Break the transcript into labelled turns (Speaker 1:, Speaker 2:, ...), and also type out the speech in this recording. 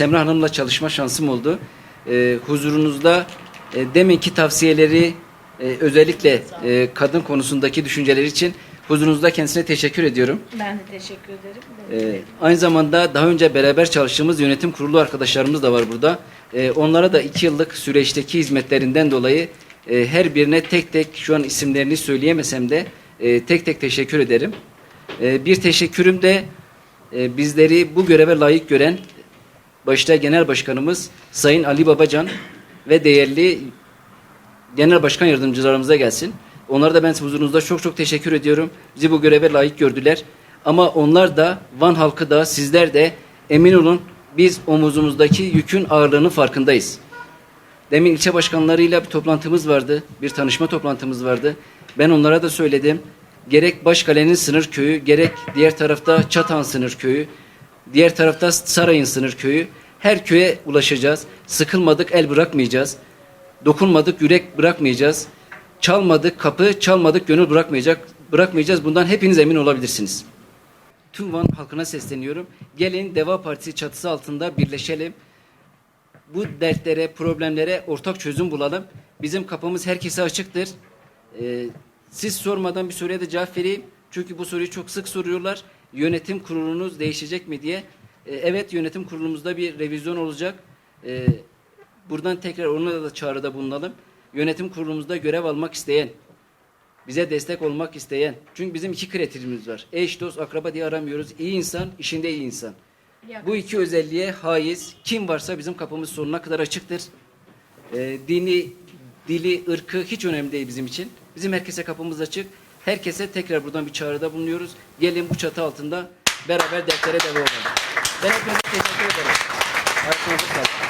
Speaker 1: Semra Hanım'la çalışma şansım oldu. E, huzurunuzda e, deminki tavsiyeleri e, özellikle e, kadın konusundaki düşünceleri için huzurunuzda kendisine teşekkür ediyorum.
Speaker 2: Ben de teşekkür ederim.
Speaker 1: Ee, aynı zamanda daha önce beraber çalıştığımız yönetim kurulu arkadaşlarımız da var burada. Ee, onlara da iki yıllık süreçteki hizmetlerinden dolayı e, her birine tek tek şu an isimlerini söyleyemesem de e, tek tek teşekkür ederim. E, bir teşekkürüm de e, bizleri bu göreve layık gören başta Genel Başkanımız Sayın Ali Babacan ve değerli Genel Başkan Yardımcılarımıza gelsin. Onlara da ben huzurunuzda çok çok teşekkür ediyorum. Bizi bu göreve layık gördüler. Ama onlar da Van halkı da sizler de emin olun biz omuzumuzdaki yükün ağırlığının farkındayız. Demin ilçe başkanlarıyla bir toplantımız vardı. Bir tanışma toplantımız vardı. Ben onlara da söyledim. Gerek Başkale'nin sınır köyü, gerek diğer tarafta Çatan sınır köyü, diğer tarafta Sarayın sınır köyü. Her köye ulaşacağız. Sıkılmadık, el bırakmayacağız. Dokunmadık, yürek bırakmayacağız. Çalmadık kapı, çalmadık gönül bırakmayacak, bırakmayacağız. Bundan hepiniz emin olabilirsiniz. Tüm Van halkına sesleniyorum. Gelin Deva Partisi çatısı altında birleşelim. Bu dertlere, problemlere ortak çözüm bulalım. Bizim kapımız herkese açıktır. Ee, siz sormadan bir soruya da cevap vereyim. Çünkü bu soruyu çok sık soruyorlar. Yönetim kurulunuz değişecek mi diye. Ee, evet yönetim kurulumuzda bir revizyon olacak. Ee, buradan tekrar ona da çağrıda bulunalım. Yönetim kurulumuzda görev almak isteyen, bize destek olmak isteyen. Çünkü bizim iki kriterimiz var. Eş, dost, akraba diye aramıyoruz. İyi insan, işinde iyi insan. Bu iki özelliğe haiz. Kim varsa bizim kapımız sonuna kadar açıktır. Ee, dini, dili, ırkı hiç önemli değil bizim için. Bizim herkese kapımız açık. Herkese tekrar buradan bir çağrıda bulunuyoruz. Gelin bu çatı altında beraber dertlere devam edelim. Ben hepinize teşekkür ederim. Aklınıza şey sağlık.